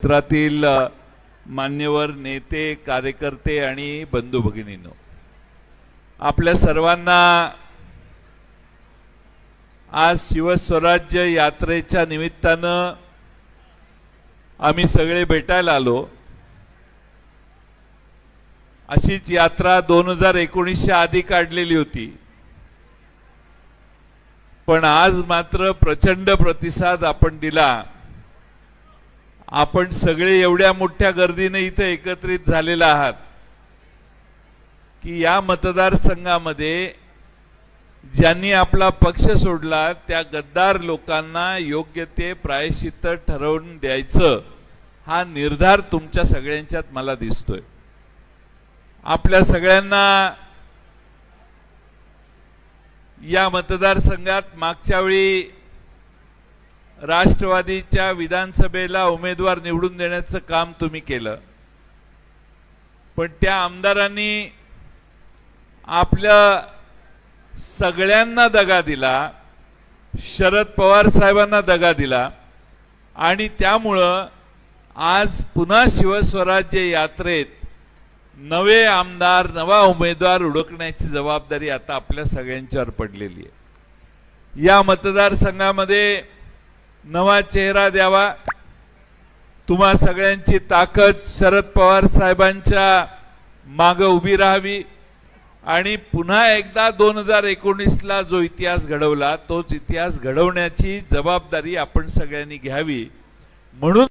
क्षेत्रातील मान्यवर नेते कार्यकर्ते आणि बंधू भगिनींनो आपल्या सर्वांना आज शिवस्वराज्य यात्रेच्या निमित्तानं आम्ही सगळे भेटायला आलो. अशीच यात्रा दोन हजार एकोणीसच्या आधी काढलेली होती. पण आज मात्र प्रचंड प्रतिसाद आपण दिला. आपण सगळे एवढ्या मोठ्या गर्दीने इथे एकत्रित झालेला आहात की या मतदारसंघामध्ये ज्यांनी आपला पक्ष सोडला त्या गद्दार लोकांना योग्य ते प्रायश्चित्त ठरवून द्यायचं हा निर्धार तुमच्या सगळ्यांच्यात मला दिसतोय. आपल्या सगळ्यांना या मतदारसंघात मागच्या वेळी राष्ट्रवादीच्या विधानसभेला उमेदवार निवडून देण्याचं काम तुम्ही केलं. पण त्या आमदारांनी आपल्या सगळ्यांना दगा दिला शरद पवार साहेबांना दगा दिला आणि त्यामुळं आज पुन्हा शिवस्वराज्य यात्रेत नवे आमदार नवा उमेदवार ओळखण्याची जबाबदारी आता आपल्या सगळ्यांच्यावर पडलेली आहे. या मतदारसंघामध्ये नवा चेहरा द्यावा. तुम्हा सगळ्यांची ताकद शरद पवार साहेबांच्या मागं उभी राहावी. आणि पुन्हा एकदा दोन हजार एकोणीसला जो इतिहास घडवला तोच इतिहास घडवण्याची जबाबदारी आपण सगळ्यांनी घ्यावी. म्हणून